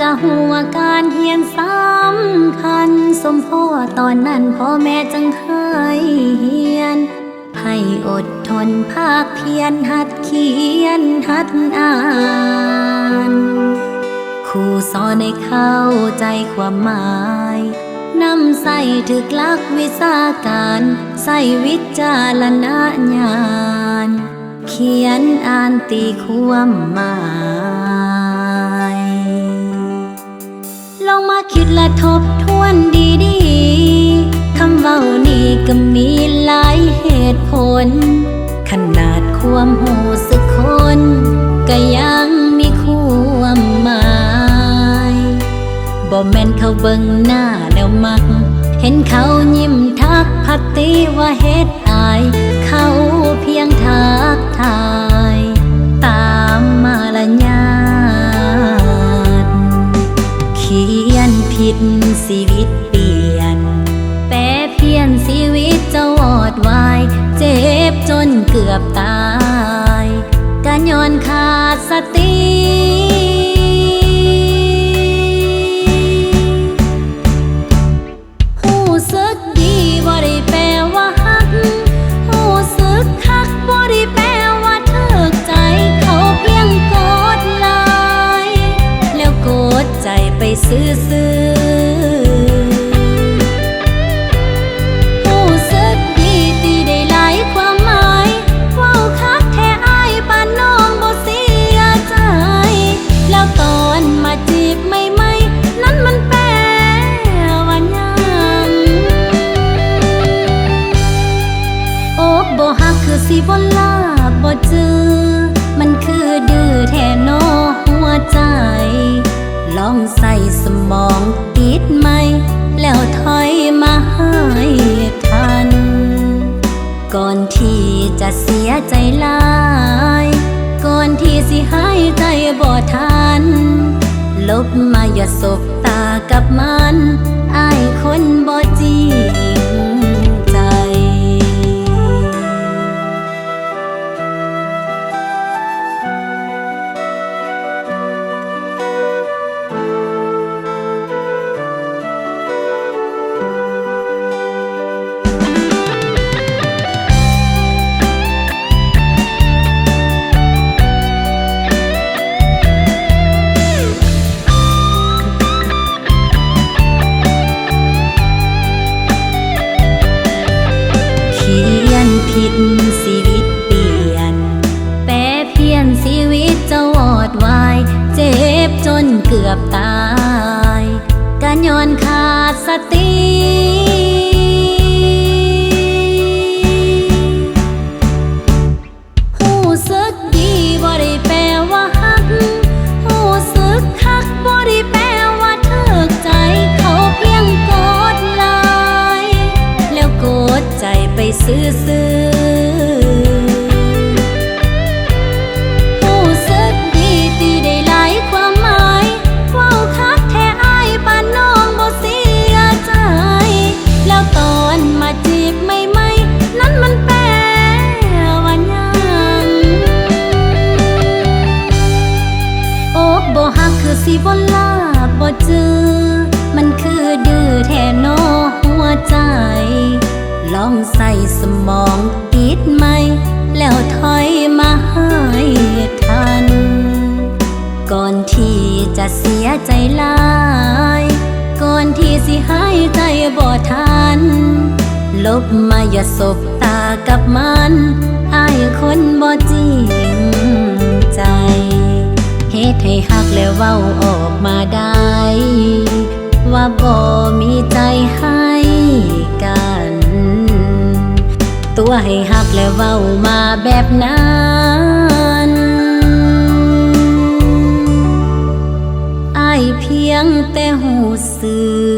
กะหัวการเฮียนสำคัญ สมพ่อตอนนั้นพ่อแม่จังเคยเฮียน ให้อดทนภาคเพียรหัดเขียนหัดอ่านครูสอนให้เข้าใจความหมายนำใส่ถึกลักวิชาการ ใส่วิจารณญาณ เขียนอ่านตีความหมาย องมาคิดและทบทวนดีๆคำเว้านี่ก็มีหลายเหตุผล ขนาดความหูสึกคนก็ยังมีความหมายบ่แม่นเขาเบิ่งหน้าแล้วมัก เห็นเขายิ้มทักพักตีว่าเฮ็ดอาย เขาเพียงทักทาย กือบตา สิบ่ลาบ่จือมันคือดื้อแท้นอหัวใจ ลองใส่สมองติดไหม แล้วถอยมาให้ทัน ก่อนที่จะเสียใจลาย ก่อนที่สิหายใจบ่ทัน ลบมาอย่าสบตากับมัน อายคนบ่จริง ยนผิดชีวิตเปลี่ยน แปรเพี้ยนชีวิตจะวอดวาย เจ็บจนเกือบตาย การย้อนขาดสติ ลบมาอย่าสบตากับมันอายคนบ่จริงใจเฮ็ดให้หักแล้วเว้าออกมาได้ ว่าบ่มีใจให้กัน ตัวให้หักแล้วเว้ามาแบบนั้นอายเพียงแต่หูสึอ